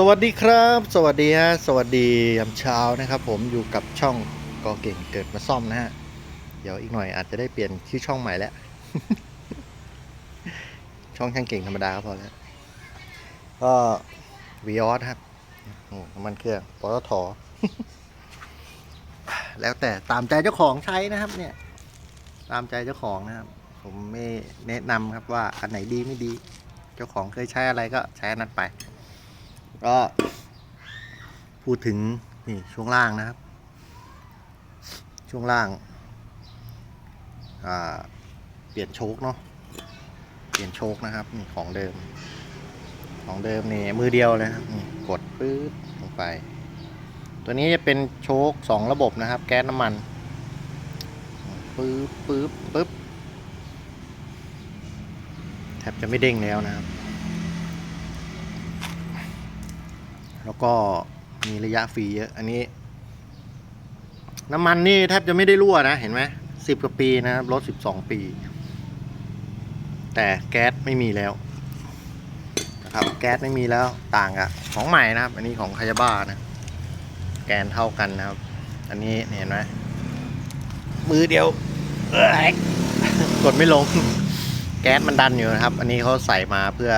สวัสดีครับ สวัสดีฮะสวัสดียามเช้านะครับ ผมอยู่กับช่องกอเก่งเกิดมาซ่อมนะฮะเดี๋ยวอีกหน่อยอาจจะได้เปลี่ยนชื่อช่องใหม่แล้ว ช่องช่างเก่งธรรมดาก็พอแล้วก็วีออสครับน้ำมันเครื่องปตทแล้วแต่ตามใจเจ้าของใช้นะครับ เนี่ย ตามใจเจ้าของนะครับ ผมไม่แนะนำครับว่าอันไหนดีไม่ดี เจ้าของเคยใช้อะไรก็ใช้อันนั้นไป ก็ พูดถึงนี่ช่วงล่างนะครับ ช่วงล่าง อ่า เปลี่ยนโชคเนาะเปลี่ยนโชคนะครับนี่ของเดิม ของเดิมนี่มือเดียวเลยครับนี่กดปื๊ดลงไป ตัวนี้จะเป็นโชคสองระบบนะครับ แก๊สน้ำมันปื๊บปื๊บปึ๊บแทบจะไม่เด้งแล้วนะครับ แล้วก็มีระยะฟรีเยอะ อันนี้ น้ำมันนี่แทบจะไม่ได้รั่วนะ เห็นไหมสิบกว่าปีนะครับรถสิบสองปี แต่แก๊สไม่มีแล้วนะครับแก๊สไม่มีแล้วต่างกับของใหม่นะครับ อันนี้ของคายาบ้านะแกนเท่ากันนะครับ อันนี้เห็นไหมมือเดียวเอ้ยกดไม่ลง แก๊สมันดันอยู่นะครับ อันนี้เขาใส่มาเพื่อ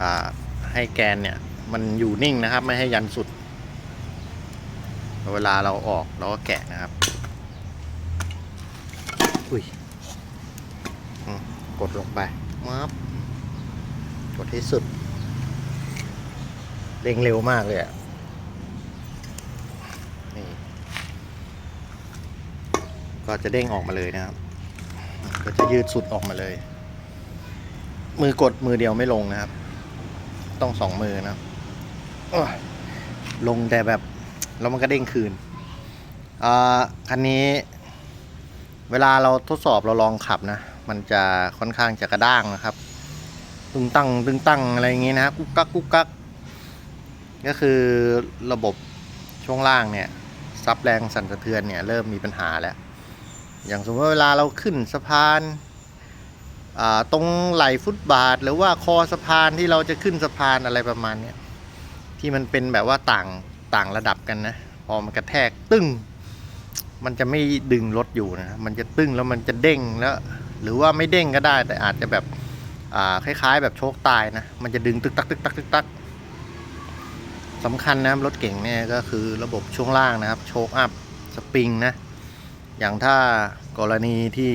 อ่าให้แกนเนี่ย มันอยู่นิ่งนะครับ ไม่ให้ยันสุด เวลาเราออกเราก็แกะนะครับ อุ้ยอืมกดลงไปมับกดให้สุดเร่งเร็วมากเลยอะนี่ ก็จะเด้งออกมาเลยนะครับ ก็จะยืดสุดออกมาเลย มือกดมือเดียวไม่ลงนะครับ ต้องสองมือนะครับโอ้ย ลงแต่แบบแล้วมันก็เด้งคืนอ่าคันนี้ เวลาเราทดสอบเราลองขับนะ มันจะค่อนข้างจะกระด้างนะครับ ตึงตั้งตึงตั้งอะไรอย่างงี้นะกุ๊กกักกุ๊กกักก็คือระบบช่วงล่างเนี่ยซับแรงสั่นสะเทือนเนี่ยเริ่มมีปัญหาแล้ว อย่างสมมติว่าเวลาเราขึ้นสะพานอ่าตรงไหลฟุตบาท หรือว่าคอสะพานที่เราจะขึ้นสะพานอะไรประมาณเนี้ย ที่มันเป็นแบบว่าต่างต่างระดับกันนะ พอมันกระแทกตึ้ง มันจะไม่ดึงรถอยู่นะมันจะตึ้งแล้วมันจะเด้งแล้ว หรือว่าไม่เด้งก็ได้ แต่อาจจะแบบอ่าคล้ายๆ แบบโชคตายนะ มันจะดึงตึกตักตึกตักตึกตักสำคัญนะรถเก่งเนี่ยก็คือระบบช่วงล่างนะครับ โชคอัพสปริงนะ อย่างถ้ากรณีที่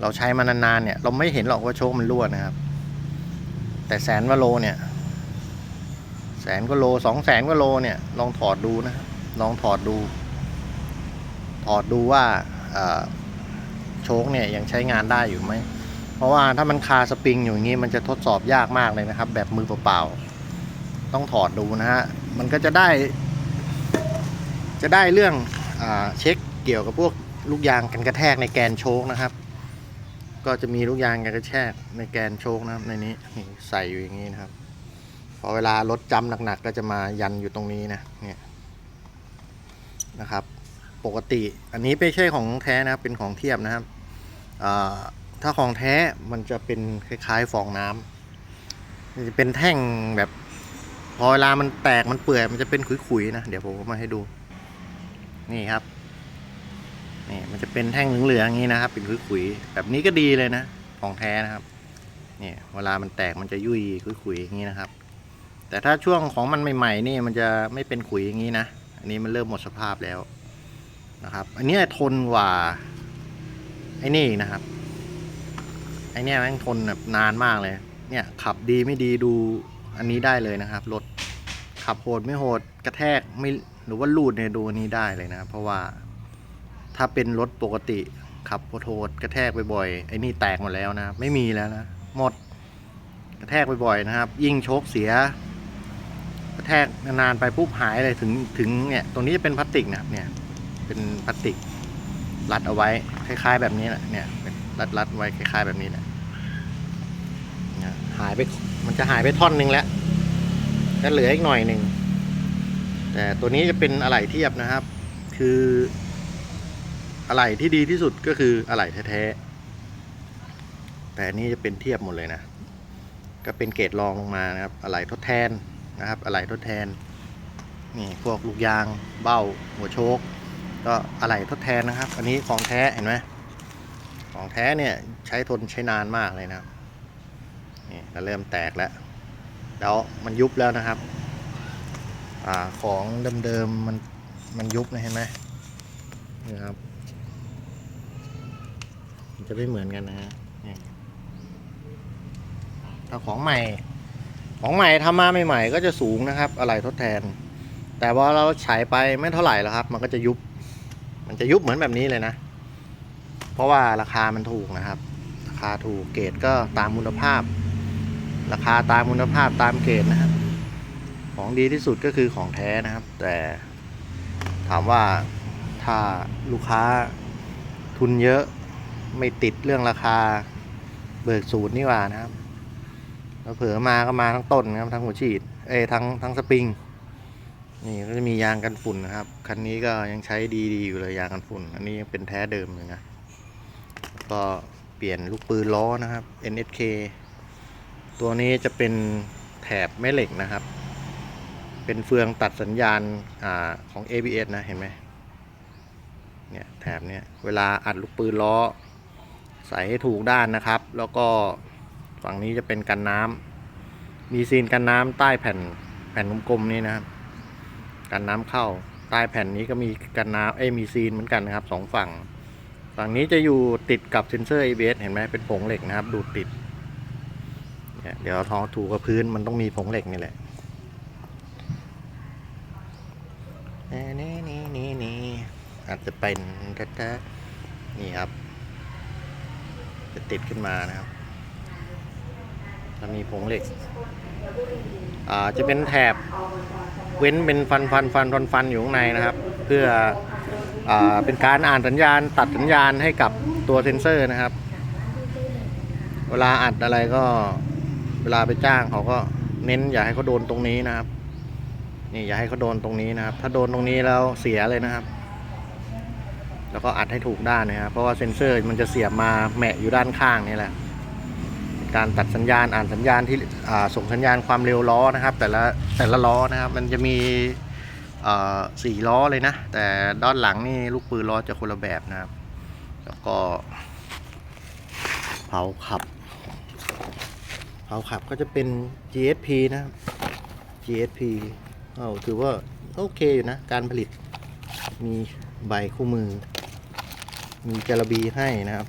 เราใช้มานานๆเนี่ย เราไม่เห็นหรอกว่าโชคมันรั่วนะครับ แต่แสนว่าโลเนี่ย แสนกว่าโลสองแสนกว่าโลเนี่ย ลองถอดดูนะครับลองถอดดู ถอดดูว่าโชคเนี่ยยังใช้งานได้อยู่ไหม เพราะว่าถ้ามันคาสปริงอยู่อย่างนี้มันจะทดสอบยากมากเลยนะครับ แบบมือเปล่าๆต้องถอดดูนะฮะมันก็จะได้ จะได้เรื่องอเช็คเกี่ยวกับพวกลูกยางกันกระแทกในแกนโชคนะครับ ก็จะมีลูกยางกันกระแทกในแกนโชคนะครับในนี้ใส่อยู่อย่างนี้นะครับ พอเวลารถจำหนักๆก็จะมายันอยู่ตรงนี้นะเนี่ยนะครับ ปกติอันนี้ไม่ใช่ของแท้นะครับเป็นของเทียบนะครับถ้าของแท้มันจะเป็นคล้ายๆฟองน้ำมันจะเป็นแท่งแบบ พอเวลามันแตกมันเปื่อยมันจะเป็นขุยๆนะเดี๋ยวผมมาให้ดูนี่ครับนี่มันจะเป็นแท่งเหลืองๆอย่างนี้นะครับ เป็นขุยๆแบบนี้ก็ดีเลยนะของแท้นะครับนี่เวลามันแตกมันจะยุ่ยขุยๆอย่างนี้นะครับ แต่ถ้าช่วงของมันใหม่ๆนี่มันจะไม่เป็นขุยอย่างนี้นะ อันนี้มันเริ่มหมดสภาพแล้วนะครับ อันนี้ทนกว่าไอ้นี่นะครับ ไอ้นี่แม่งทนแบบนานมากเลย เนี่ยขับดีไม่ดีดูอันนี้ได้เลยนะครับ รถขับโหดไม่โหดกระแทกไม่หรือว่าลูดเนี่ยดูอันนี้ได้เลยนะเพราะว่าถ้าเป็นรถปกติขับโหดกระแทกบ่อยๆไอ้นี่แตกหมดแล้วนะไม่มีแล้วนะหมดกระแทกบ่อยๆนะครับ ยิ่งโชคเสีย ทกนานๆไปปุ๊บหายเลยถึงถึงเนี่ยตรงนี้จะเป็นพลาสติกนะเนี่ย เป็นพลาสติกรัดเอาไว้คล้าย ๆ แบบนี้แหละเนี่ยเป็นรัดรัดไว้คล้าย ๆ แบบนี้แหละหายไปมันจะหายไปท่อนหนึ่งแล้วก็เหลืออีกหน่อยหนึ่งแต่ตัวนี้จะเป็นอะไหล่เทียบนะครับ คืออะไหล่ที่ดีที่สุดก็คืออะไหล่แท้ๆแต่นนี้จะเป็นเทียบหมดเลยนะ ก็เป็นเกรดรองลงมานะครับ อะไหล่ทดแทน นะครับอะไหล่ทดแทนนี่พวกลูกยางเบ้าหัวโชคก็อะไหล่ทดแทนนะครับ อันนี้ของแท้เห็นไหมของแท้เนี่ยใช้ทนใช้นานมากเลยนะนี่ก็เริ่มแตกแล้ว แล้วมันยุบแล้วนะครับอ่าของเดิมๆมันมันยุบนะเห็นไหมนี่ครับจะไม่เหมือนกันนะฮะถ้าของใหม่ ของใหม่ทำมาใหม่ๆก็จะสูงนะครับ อะไรทดแทน แต่ว่าเราฉายไปไม่เท่าไหร่แล้วครับ มันก็จะยุบ มันจะยุบเหมือนแบบนี้เลยนะ เพราะว่าราคามันถูกนะครับ ราคาถูกเกรดก็ตามคุณภาพ ราคาตามคุณภาพตามเกรดนะครับ ของดีที่สุดก็คือของแท้นะครับ แต่ถามว่าถ้าลูกค้าทุนเยอะไม่ติดเรื่องราคาเบิกศูนย์นี่ว่านะครับ เผลอมาก็มาทั้งต้นครับทั้งหัวฉีดเอ้ทั้งทั้งสปริงนี่ก็จะมียางกันฝุ่นนะครับคันนี้ก็ยังใช้ดีๆอยู่เลยยางกันฝุ่น อันนี้ยังเป็นแท้เดิมเลยนะก็เปลี่ยนลูกปืนล้อนะครับ NSK ตัวนี้จะเป็นแถบแม่เหล็กนะครับ เป็นเฟืองตัดสัญญาณอาของ ABS นะเห็นไหมเนี่ยแถบเนี้ยเวลาอัดลูกปืนล้อใส่ให้ถูกด้านนะครับ แล้วก็ ฝั่งนี้จะเป็นกันน้ำมีซีนกันน้ำใต้แผ่นแผ่นกลมๆนี้นะครับ กันน้ำเข้าใต้แผ่นนี้ก็มีกันน้ำเอ้มีซีนเหมือนกันนะครับสองฝั่ง ฝั่งนี้จะอยู่ติดกับเซนเซอร์ ABS เห็นไหมเป็นผงเหล็กนะครับ ดูดติด เดี๋ยวท้องถูกับพื้นมันต้องมีผงเหล็กนี่แหละนี่นี่นี่นี่นี่อาจจะเป็นแท้ๆนี่ครับ จะติดขึ้นมานะครับ จะมีผงเหล็ก อ่า จะเป็นแถบเว้นเป็นฟันฟันฟันฟันฟันอยู่ข้างในนะครับ เพื่ออาเป็นการอ่านสัญญาณ ตัดสัญญาณให้กับตัวเซ็นเซอร์นะครับ เวลาอัดอะไรก็เวลาไปจ้างเขาก็เน้นอย่าให้เขาโดนตรงนี้นะครับ นี่อย่าให้เขาโดนตรงนี้นะครับ ถ้าโดนตรงนี้แล้วเสียเลยนะครับ แล้วก็อัดให้ถูกด้านนะครับเพราะว่าเซ็นเซอร์มันจะเสียบมาแหมะอยู่ด้านข้างนี่แหละ การตัดสัญญาณอ่านสัญญาณที่ส่งสัญญาณความเร็วล้อนะครับ แต่ละแต่ละล้อนะครับ มันจะมีสี่ล้อเลยนะ แต่ด้านหลังนี่ลูกปืนล้อจะคนละแบบนะครับ แล้วก็เผาขับเผาขับก็จะเป็น GSP นะ GSP เอ้าถือว่าโอเคอยู่นะ การผลิตมีใบคู่มือ มีจารบีให้นะครับ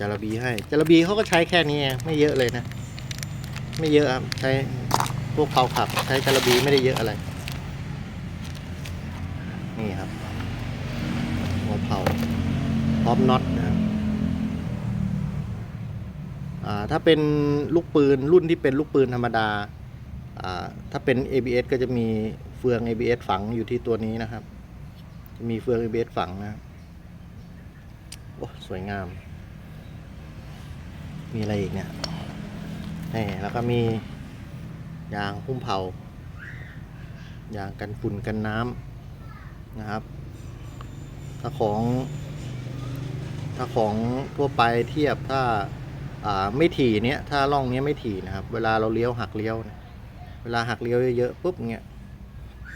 จารบีให้จารบีเขาก็ใช้แค่นี้เองไม่เยอะเลยนะ ไม่เยอะครับใช้พวกเผาขับ ใช้จารบีไม่ได้เยอะอะไร นี่ครับหัวเผาพร้อมน็อตนะครับถ้าเป็นลูกปืนรุ่นที่เป็นลูกปืนธรรมดา ถ้าเป็น ABS ก็จะมีเฟือง ABS ฝังอยู่ที่ตัวนี้นะครับ มีเฟือง ABS ฝังนะ โอ้ สวยงาม มีอะไรอีกเนี่ยนี่แล้วก็มียางหุ้มเผายางกันฝุ่นกันน้ำนะครับ ถ้าของ ถ้าของทั่วไปเทียบถ้าไม่ถี่เนี้ยถ้าล่องเนี้ยไม่ถี่นะครับ เวลาเราเลี้ยวหักเลี้ยวเนี่ยเวลาหักเลี้ยวเยอะๆปุ๊บเงี้ย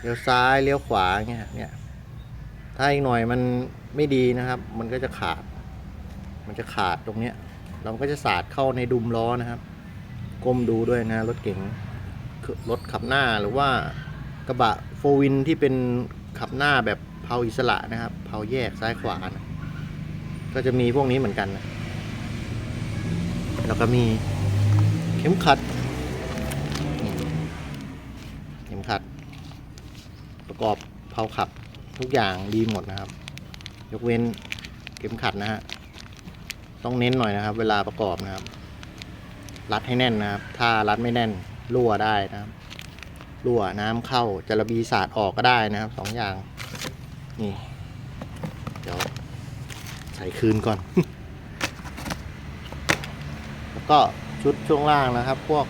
เลี้ยวซ้ายเลี้ยวขวาเงี้ยเนี่ยถ้าอีกหน่อยมันไม่ดีนะครับ มันก็จะขาด มันจะขาดตรงเนี้ย เราก็จะสาดเข้าในดุมล้อนะครับ ก้มดูด้วยนะรถเก๋งรถขับหน้าหรือว่ากระบะโฟวินที่เป็นขับหน้าแบบเพาอิสระนะครับเพาแยกซ้ายขวานะก็จะมีพวกนี้เหมือนกันนะแล้วก็มีเข็มขัดเข็มขัด ประกอบเพาขับทุกอย่างดีหมดนะครับ ยกเว้นเข็มขัดนะฮะ ต้องเน้นหน่อยนะครับ เวลาประกอบนะครับ รัดให้แน่นนะครับ ถ้ารัดไม่แน่นรั่วได้นะครับ รั่วน้ำเข้าจะระบีสาดออกก็ได้นะครับสองอย่างนี่เดี๋ยวใส่คืนก่อน แล้วก็ชุดช่วงล่างนะครับ พวก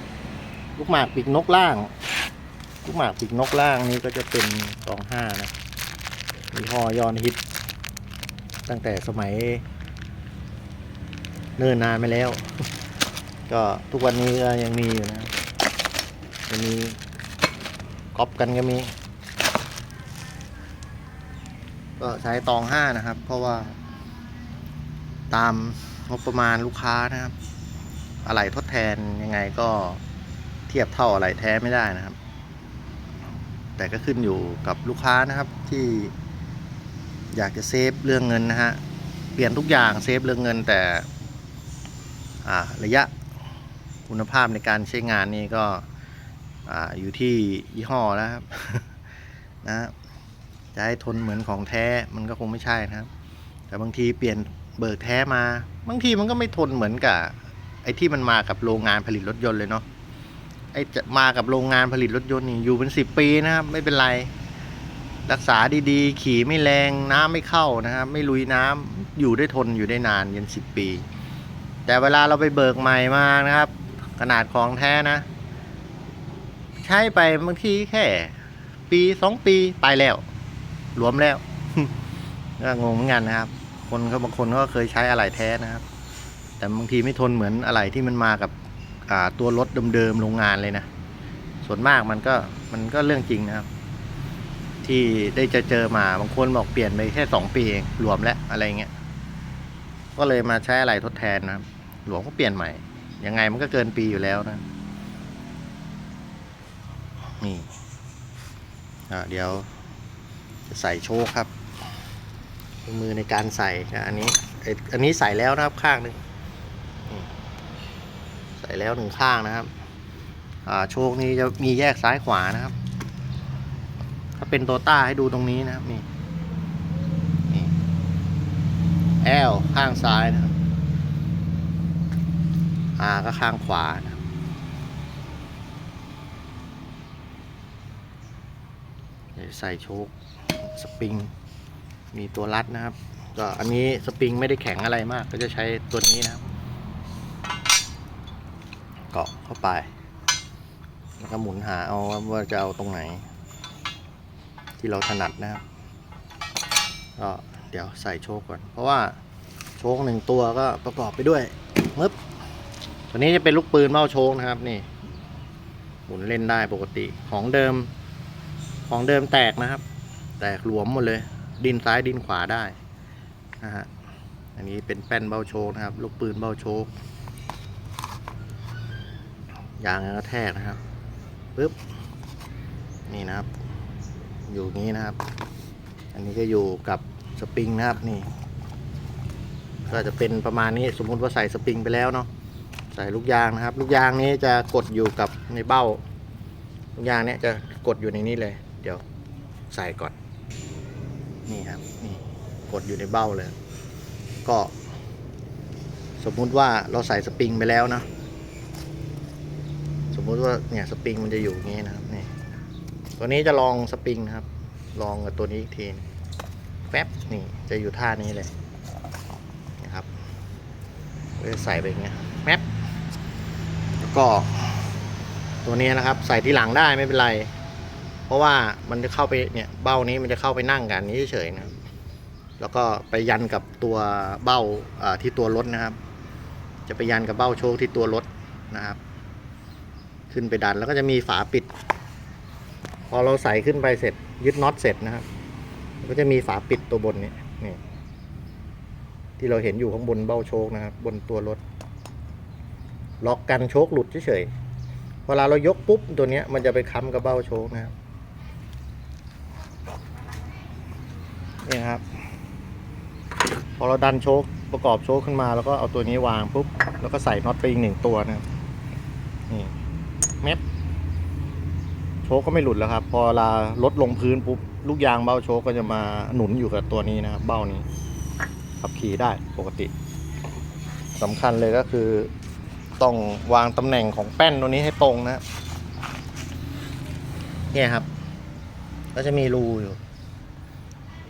ลูกหมากปีกนกล่างลูกหมากปีกนกล่างนี้ก็จะเป็นสองห้านะมีห่อยอนฮิตตั้งแต่สมัย เนิ่นนานมาแล้ว ก็ทุกวันนี้ก็ยังมีอยู่นะยังมีก๊อปกันก็มี ก็ใช้ตองห้านะครับ เพราะว่า ตามงบประมาณลูกค้านะครับ อะไหล่ทดแทนยังไงก็เทียบเท่าอะไหล่แท้ไม่ได้นะครับ แต่ก็ขึ้นอยู่กับลูกค้านะครับที่อยากจะเซฟเรื่องเงินนะฮะ เปลี่ยนทุกอย่างเซฟเรื่องเงินแต่ ระยะคุณภาพในการใช้งานนี่ก็ออยู่ที่ยี่ห้อนะครับนะจะให้ทนเหมือนของแท้มันก็คงไม่ใช่นะครับ แต่บางทีเปลี่ยนเบิกแท้มา บางทีมันก็ไม่ทนเหมือนกับไอ้ที่มันมากับโรงงานผลิตรถยนต์เลยเนาะไอ้จะมากับโรงงานผลิตรถยนต์นี่อยู่เป็นสิบปีนะครับ ไม่เป็นไร รักษาดีๆ ขี่ไม่แรงน้ำไม่เข้านะครับ ไม่ลุยน้ำอยู่ได้ทนอยู่ได้นานยันสิบปี แต่เวลาเราไปเบิกใหม่มานะครับ ขนาดของแท้นะ ใช้ไปบางทีแค่ ปีสองปีไปแล้วรวมแล้วก็งงเหมือนกันนะครับ คนเขาบางคนก็เคยใช้อะไหล่แท้นะครับ แต่บางทีไม่ทนเหมือนอะไหล่ที่มันมากับตัวรถเดิมๆโรงงานเลยนะ ส่วนมากมันก็มันก็เรื่องจริงนะครับ ที่ได้จอเจอมาบางคนบอกเปลี่ยนไปแค่สองปีเองรวมแล้วอะไรเงี้ยก็เลยมาใช้อะไรทดแทนนะครับ หลวงก็เปลี่ยนใหม่ ยังไงมันก็เกินปีอยู่แล้วนะ นี่อ่าเดี๋ยว จะใส่โชคครับ มือในการใส่นะอันนี้อันนี้ใส่แล้วนะครับข้างหนึ่งใส่แล้วหนึ่งข้างนะครับ อ่าโชคนี้จะมีแยกซ้ายขวานะครับ ถ้าเป็นโตต้าให้ดูตรงนี้นะครับนี่นี่แอลข้างซ้ายนะครับ อาก็ข้างขวานะเดี๋ยวใส่โชคสปริง มีตัวรัดนะครับ ก็อันนี้สปริงไม่ได้แข็งอะไรมาก ก็จะใช้ตัวนี้นะครับ เกาะเข้าไป แล้วก็หมุนหาเอาว่าจะเอาตรงไหน ที่เราถนัดนะครับ ก็เดี๋ยวใส่โชคก่อน เพราะว่าโชคหนึ่งตัวก็ประกอบไปด้วย ตัวนี้จะเป็นลูกปืนเบ้าโชคนะครับนี่ หมุนเล่นได้ปกติของเดิม ของเดิมแตกนะครับ แตกหลวมหมดเลย ดินซ้ายดินขวาได้นะฮะอันนี้เป็นแป้นเบ้าโชคนะครับ ลูกปืนเบ้าโชคยางกระแทกนะครับปึ๊บนี่นะครับ อยู่นี้นะครับ อันนี้ก็อยู่กับสปริงนะครับนี่ ก็จะเป็นประมาณนี้สมมุติว่าใส่สปริงไปแล้วเนาะ ใส่ลูกยางนะครับ ลูกยางนี้จะกดอยู่กับในเบ้า ลูกยางเนี้ยจะกดอยู่ในนี้เลย เดี๋ยวใส่ก่อน นี่ครับ นี่กดอยู่ในเบ้าเลย ก็ สมมุติว่าเราใส่สปริงไปแล้วนะ สมมุติว่าเนี่ยสปริงมันจะอยู่อย่างนี้นะครับ นี่ ตัวนี้จะลองสปริงนะครับ ลองกับตัวนี้อีกทีแป๊บ นี่จะอยู่ท่านี้เลย นะครับจะใส่ไปอย่างเงี้ย ก็ตัวนี้นะครับ ใส่ที่หลังได้ไม่เป็นไร เพราะว่ามันจะเข้าไปเนี่ยเบ้านี้มันจะเข้าไปนั่งกันนี้เฉยๆนะครับแล้วก็ไปยันกับตัวเบ้าอ่าที่ตัวรถนะครับ จะไปยันกับเบ้าโชคที่ตัวรถนะครับ ขึ้นไปดันแล้วก็จะมีฝาปิด พอเราใส่ขึ้นไปเสร็จยึดน็อตเสร็จนะครับ ก็จะมีฝาปิดตัวบนนี้นี่ที่เราเห็นอยู่ข้างบนเบ้าโชคนะครับ บนตัวรถ ล็อกกันโชคหลุดเฉยๆเวลาเรายกปุ๊บตัวเนี้ยมันจะไปค้ำกับเบ้าโชคนะครับนี่ครับ พอเราดันโชคประกอบโชคขึ้นมาแล้วก็เอาตัวนี้วางปุ๊บแล้วก็ใส่น็อตไปอีกหนึ่งตัวนะครับนี่เม็ดโชคก็ไม่หลุดแล้วครับ พอเวลาลดลงพื้นปุ๊บลูกยางเบ้าโชคก็จะมาหนุนอยู่กับตัวนี้นะครับเบ้านี้ขับขี่ได้ปกติสำคัญเลยก็คือ ต้องวางตำแหน่งของแป้นตัวนี้ให้ตรงนะเนี่ยครับ ก็จะมีรูอยู่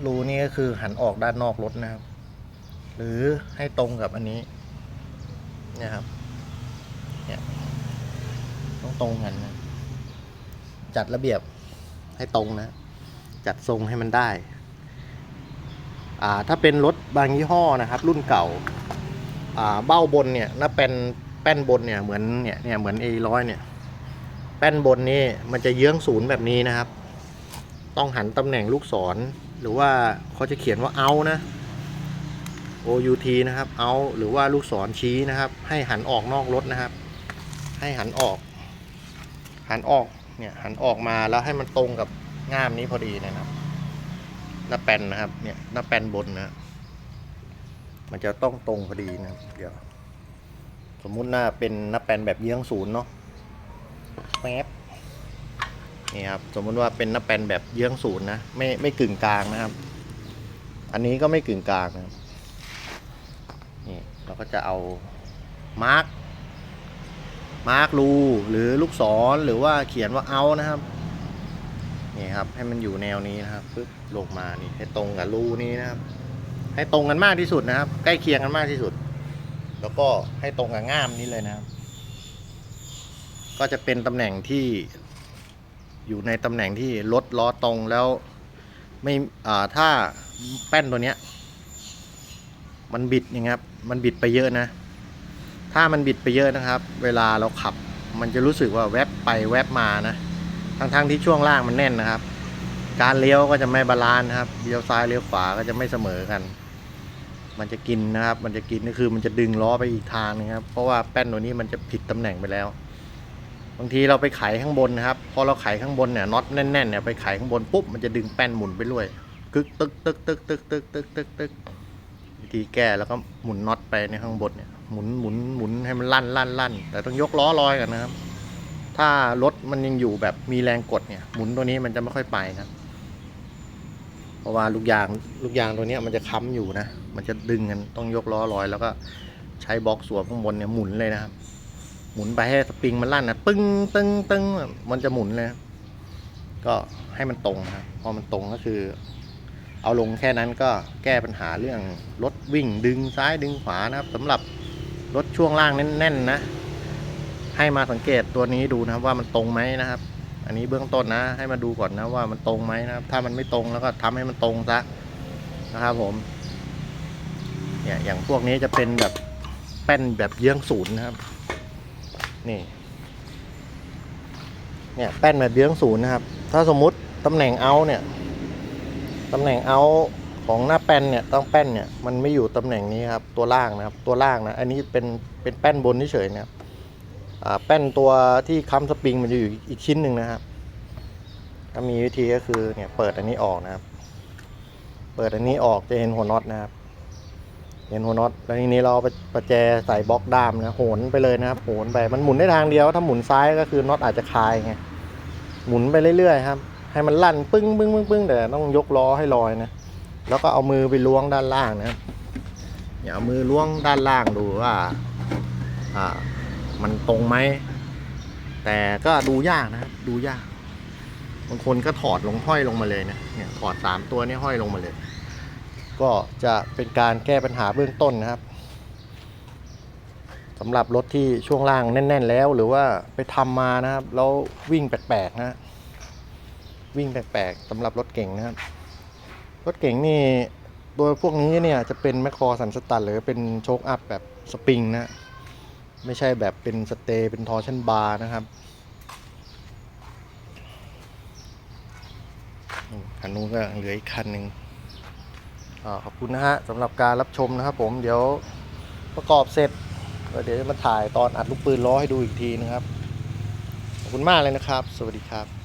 รูนี้ก็คือหันออกด้านนอกรถนะครับ หรือให้ตรงกับอันนี้เนี่ยครับเนี่ยต้องตรงกันนะจัดระเบียบให้ตรงนะ จัดทรงให้มันได้อ่าถ้าเป็นรถบางยี่ห้อนะครับ รุ่นเก่าอ่าเบ้าบนเนี่ยน่าเป็น แป้นบนเนี่ยเหมือนเนี่ยเนี่ยเหมือน A ร้อยเนี่ย แป้นบนนี่มันจะเยื้องศูนย์แบบนี้นะครับ ต้องหันตำแหน่งลูกศร หรือว่าเขาจะเขียนว่าเอานะ OUT นะครับเอาหรือว่าลูกศรชี้นะครับ ให้หันออกนอกรถนะครับ ให้หันออก หันออกเนี่ยหันออกมาแล้วให้มันตรงกับง่ามนี้พอดีนะครับหน้าแป้นนะครับเนี่ยหน้าแป้นบนนะมันจะต้องตรงพอดีนะครับเดี๋ยว สมมุติหน้าเป็นหน้าแป้นแบบเยื้องศูนย์เนาะแป๊บนี่ครับสมมุติว่าเป็นหน้าแป้นแบบเยื้องศูนย์นะไม่ไม่กึ่งกลางนะครับ อันนี้ก็ไม่กึ่งกลางนะครับนี่เราก็จะเอามาร์กมาร์กรูหรือลูกศรหรือว่าเขียนว่าเอานะครับนี่ครับให้มันอยู่แนวนี้นะครับปึ๊บลงมานี่ให้ตรงกับรูนี้นะครับ ให้ตรงกันมากที่สุดนะครับ ใกล้เคียงกันมากที่สุด แล้วก็ให้ตรงกับง่ามนี้เลยนะครับ ก็จะเป็นตำแหน่งที่อยู่ในตำแหน่งที่รถล้อตรงแล้วไม่อ่าถ้าแป้นตัวเนี้ย มันบิดอย่างเงี้ยครับ มันบิดไปเยอะนะ ถ้ามันบิดไปเยอะนะครับ เวลาเราขับ มันจะรู้สึกว่าแวบไปแวบมานะทั้งๆที่ช่วงล่างมันแน่นนะครับ การเลี้ยวก็จะไม่บาลานซ์นะครับเลี้ยวซ้ายเลี้ยวขวาก็จะไม่เสมอกัน มันจะกินนะครับ มันจะกินก็คือมันจะดึงล้อไปอีกทางนึงครับ เพราะว่าแป้นตัวนี้มันจะผิดตำแหน่งไปแล้ว บางทีเราไปไขข้างบนนะครับ พอเราไขข้างบนเนี่ยน็อตแน่นๆเนี่ยไปไขข้างบนปุ๊บมันจะดึงแป้นหมุนไปเรื่อยกึกตึกตึกตึกตึกตึกตึกตึกตึกวิธีแก้แล้วก็หมุนน็อตไปในข้างบนเนี่ยหมุนหมุนหมุนให้มันลั่นลั่นลั่นแต่ต้องยกล้อลอยกันนะครับ ถ้ารถมันยังอยู่แบบมีแรงกดเนี่ย หมุนตัวนี้มันจะไม่ค่อยไปนะเพราะว่าลูกยางลูกยางตัวนี้มันจะค้ำอยู่นะ มันจะดึงกันต้องยกล้อลอย แล้วก็ใช้บล็อกสวมข้างบนเนี่ยหมุนเลยนะครับ หมุนไปให้สปริงมันลั่นนะปึ้งตึ้งตึ้งมันจะหมุนเลย ก็ให้มันตรงครับพอมันตรงก็คือ เอาลงแค่นั้นก็แก้ปัญหาเรื่องรถวิ่งดึงซ้ายดึงขวานะครับสำหรับรถช่วงล่างแน่นๆนะ ให้มาสังเกตตัวนี้ดูนะครับว่ามันตรงไหมนะครับ อันนี้เบื้องต้นนะ ให้มาดูก่อนนะว่ามันตรงไหมนะครับ ถ้ามันไม่ตรงแล้วก็ทำให้มันตรงซะนะครับผม เนี่ยอย่างพวกนี้จะเป็นแบบแป้นแบบเยื้องศูนย์นะครับ นี่ เนี่ยแป้นแบบเยื้องศูนย์นะครับ ถ้าสมมุติตำแหน่งเอาเนี่ยตำแหน่งเอาของหน้าแป้นเนี่ยต้องแป้นเนี่ยมันไม่อยู่ตำแหน่งนี้ครับตัวล่างนะครับตัวล่างนะอันนี้เป็นเป็นแป้นบนเฉยๆนะครับแป้นตัวที่ค้ำสปริงมันจะอยู่อีกชิ้นหนึ่งนะครับถ้ามีวิธีก็คือเนี่ยเปิดอันนี้ออกนะครับ เปิดอันนี้ออกจะเห็นหัวน็อตนะครับ เห็นหัวน็อตแล้วทีนี้เราเอาไปประแจใส่บล็อกด้ามนะโหนไปเลยนะครับโหนไปมันหมุนได้ทางเดียวถ้าหมุนซ้ายก็คือน็อตอาจจะคายไงหมุนไปเรื่อยๆครับ ให้มันลั่นปึ้งปึ้งปึ้งปึ้งแต่ต้องยกล้อให้ลอยนะแล้วก็เอามือไปล้วงด้านล่างนะอย่าเอามือล้วงด้านล่างดูว่าอ่า มันตรงไหมแต่ก็ดูยากนะดูยากบางคนก็ถอดลงห้อยลงมาเลยนะเนี่ยถอดสามตัวนี้ห้อยลงมาเลย ก็จะเป็นการแก้ปัญหาเบื้องต้นนะครับสำหรับรถที่ช่วงล่างแน่น ๆ แล้วหรือว่าไปทำมานะครับแล้ววิ่งแปลกๆนะวิ่งแปลกๆสำหรับรถเก่งนะครับ รถเก่งนี่โดยพวกนี้เนี่ยจะเป็นแมคคอสันสตันหรือเป็นโชคอัพแบบสปริงนะไม่ใช่แบบเป็นสเตย์เป็นทอร์ชันบาร์นะครับอันนู้นก็เหลืออีกคันหนึ่ง ขอบคุณนะฮะสำหรับการรับชมนะครับผมเดี๋ยวประกอบเสร็จก็เดี๋ยวจะมาถ่ายตอนอัดลูกปืนล้อให้ดูอีกทีนะครับ ขอบคุณมากเลยนะครับ สวัสดีครับ